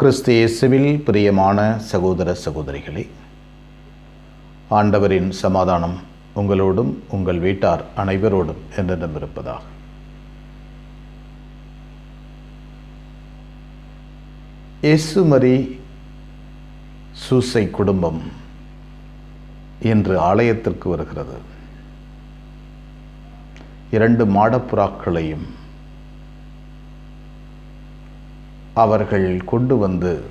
கிறிஸ்து இயேசுவில் பிரியமான சகோதர சகோதரிகளே ஆண்டவரின் சமாதானம் உங்களோடும் உங்கள் வீட்டார் அனைவரோடும் என்றென்றும் இருப்பதாக இயேசுமரி சூசை குடும்பம் இன்று ஆலயத்திற்கு வருகிறது. இரண்டு மாடப்புறாக்களையும் அவர்கள் கொண்டு வந்து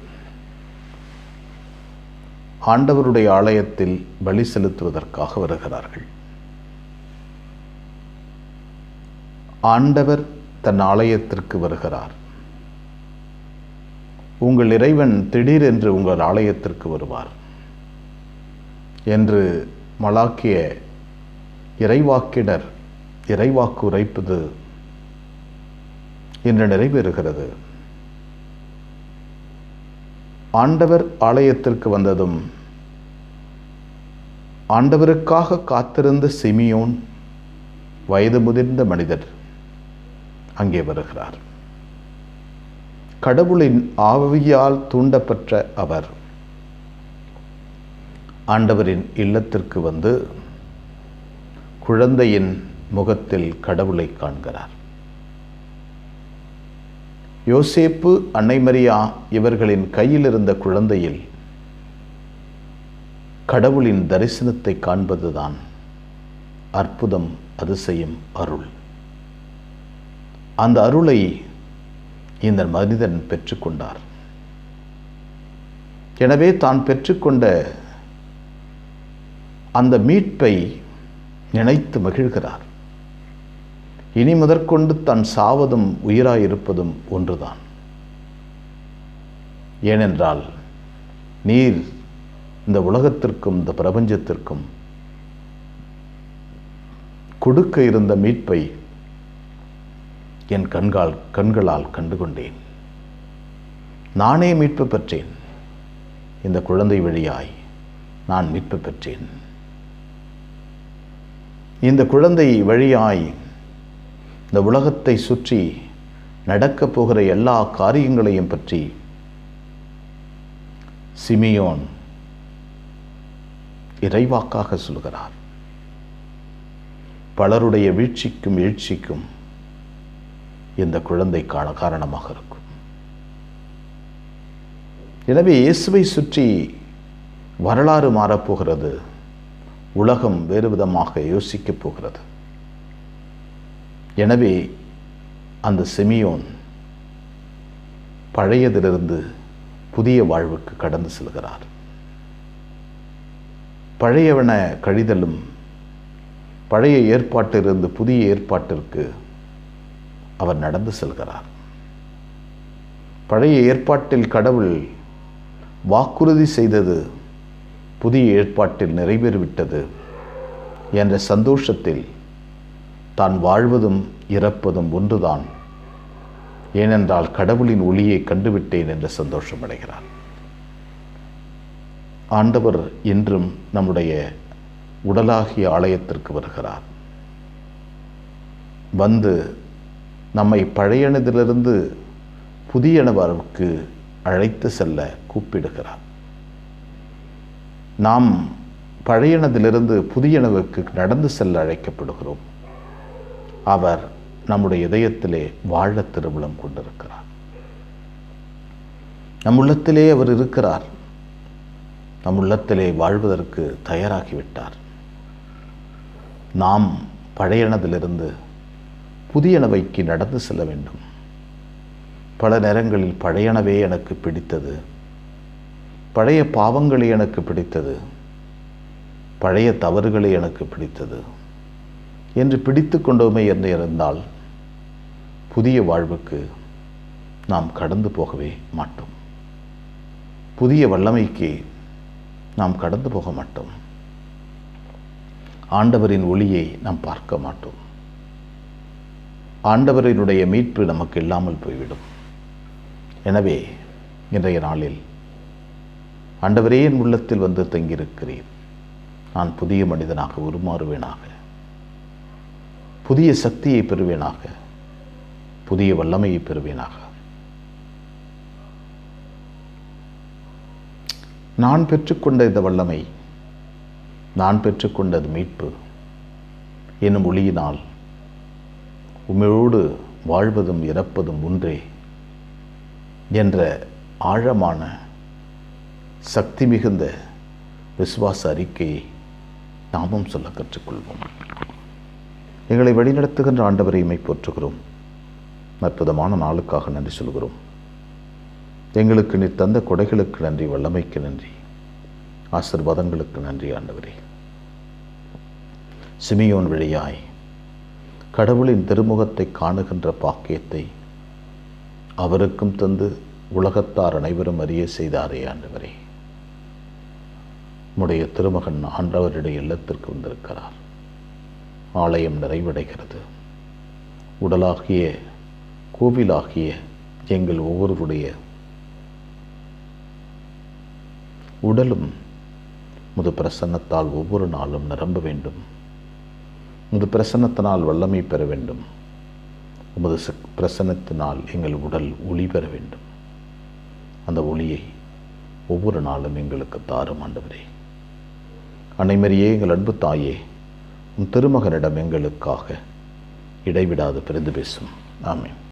ஆண்டவருடைய ஆலயத்தில் பலி செலுத்துவதற்காக வருகிறார்கள். ஆண்டவர் தன் ஆலயத்திற்கு வருகிறார். உங்கள் இறைவன் திடீரென்று உங்கள் ஆலயத்திற்கு வருவார் என்று மலாக்கிய இறைவாக்கினர் இறைவாக்கு உரைப்பது இன்று நிறைவேறுகிறது. ஆண்டவர் ஆலயத்திற்கு வந்ததும் ஆண்டவருக்காக காத்திருந்த சிமியோன் வயது முதிர்ந்த மனிதர் அங்கே வருகிறார். கடவுளின் ஆவியால் தூண்டப்பெற்ற அவர் ஆண்டவரின் இல்லத்திற்கு வந்து குழந்தையின் முகத்தில் கடவுளை காண்கிறார். யோசேப்பு அன்னைமரியா இவர்களின் கையில் இருந்த குழந்தையில் கடவுளின் தரிசனத்தை காண்பதுதான் அற்புதம் அதிசயம் அருள். அந்த அருளை இந்த மனிதன் பெற்றுக்கொண்டார். எனவே தான் பெற்றுக்கொண்ட அந்த மீட்பை நினைத்து மகிழ்கிறார். இனி முதற்கொண்டு தன் சாவதும் உயிராயிருப்பதும் ஒன்றுதான். ஏனென்றால் நீர் இந்த உலகத்திற்கும் இந்த பிரபஞ்சத்திற்கும் கொடுக்க இருந்த மீட்பை என் கண்கால் கண்களால் கண்டுகொண்டேன். நானே மீட்பு பெற்றேன். இந்த குழந்தை வழியாய் நான் மீட்பு பெற்றேன். இந்த குழந்தை வழியாய் இந்த உலகத்தை சுற்றி நடக்கப் போகிற எல்லா காரியங்களையும் பற்றி சிமியோன் இறைவாக்காக சொல்கிறார். பலருடைய வீழ்ச்சிக்கும் எழுச்சிக்கும் இந்த குழந்தை காண காரணமாக இருக்கும். எனவே இயேசுவை சுற்றி வரலாறு மாறப்போகிறது உலகம் வேறு விதமாக யோசிக்கப் போகிறது. எனவே அந்த செமியோன் பழையதிலிருந்து புதிய வாழ்வுக்கு கடந்து செல்கிறார். பழையவன கழிதலும் பழைய ஏற்பாட்டிலிருந்து புதிய ஏற்பாட்டிற்கு அவர் நடந்து செல்கிறார். பழைய ஏற்பாட்டில் கடவுள் வாக்குறுதி செய்தது புதிய ஏற்பாட்டில் நிறைவேறிவிட்டது என்ற சந்தோஷத்தில் தான் வாழ்வதும் இறப்பதும் ஒன்றுதான். ஏனென்றால் கடவுளின் ஒளியை கண்டுவிட்டேன் என்று சந்தோஷம் அடைகிறார் ஆண்டவர் இன்றும் நம்முடைய உடலாகிய ஆலயத்திற்கு வருகிறார். வந்து நம்மை பழையனதிலிருந்து புதியனவருக்கு அழைத்து செல்ல கூப்பிடுகிறார். நாம் பழையனதிலிருந்து புதியனவுக்கு நடந்து செல்ல அழைக்கப்படுகிறோம். அவர் நம்முடைய இதயத்திலே வாழ திருவிழம் கொண்டிருக்கிறார். நம் உள்ளத்திலே அவர் இருக்கிறார். நம் உள்ளத்திலே வாழ்வதற்கு தயாராகிவிட்டார். நாம் பழையனதிலிருந்து புதியனவைக்கு நடந்து செல்ல வேண்டும். பல நேரங்களில் பழையனவே எனக்கு பிடித்தது. பழைய பாவங்களே எனக்கு பிடித்தது. பழைய தவறுகளே எனக்கு பிடித்தது. என்று பிடித்து கொண்டோமே என்று இருந்தால் புதிய வாழ்வுக்கு நாம் கடந்து போகவே மாட்டோம். புதிய வல்லமைக்கு நாம் கடந்து போக மாட்டோம். ஆண்டவரின் ஒளியை நாம் பார்க்க மாட்டோம். ஆண்டவரினுடைய மீட்பு நமக்கு இல்லாமல் போய்விடும். எனவே இன்றைய நாளில் ஆண்டவரே என் உள்ளத்தில் வந்து தங்கியிருக்கிறேன் நான் புதிய மனிதனாக உருமாறுவேனாக. புதிய சக்தியை பெறுவேனாக புதிய வல்லமையை பெறுவேனாக. நான் பெற்றுக்கொண்ட இந்த வல்லமை நான் பெற்றுக்கொண்டது மீட்பு என்னும் ஒளியினால் உமையோடு வாழ்வதும் இறப்பதும் ஒன்றே என்ற ஆழமான சக்தி மிகுந்த விசுவாச அறிக்கையை நாமும் சொல்ல கற்றுக்கொள்வோம். எங்களை வழிநடத்துகின்ற ஆண்டவரையுமை போற்றுகிறோம். அற்புதமான நாளுக்காக நன்றி சொல்கிறோம். எங்களுக்கு நீ தந்த கொடைகளுக்கு நன்றி வல்லமைக்கு நன்றி. ஆசிர்வாதங்களுக்கு நன்றி ஆண்டவரே. சிமியோன் வழியாய் கடவுளின் திருமுகத்தை காணுகின்ற பாக்கியத்தை அவருக்கும் தந்து உலகத்தார் அனைவரும் அறிய செய்தாரே ஆண்டவரே. உம்முடைய திருமகன் ஆண்டவருடைய இல்லத்திற்கு வந்திருக்கிறார். ஆலயம் நிறைவடைகிறது. உடலாகிய கோவிலாகிய எங்கள் ஒவ்வொருவருடைய உடலும் முது பிரசன்னத்தால் ஒவ்வொரு நாளும் நிரம்ப வேண்டும். முது பிரசன்னத்தினால் வல்லமை பெற வேண்டும். உமது பிரசன்னத்தினால் எங்கள் உடல் ஒளி பெற வேண்டும். அந்த ஒளியை ஒவ்வொரு நாளும் எங்களுக்கு தாரும் ஆண்டவரே. அனைமரியே எங்கள் அன்பு தாயே உன் திருமகனிடம் எங்களுக்காக இடைவிடாது பிரிந்து பேசும். ஆமென்.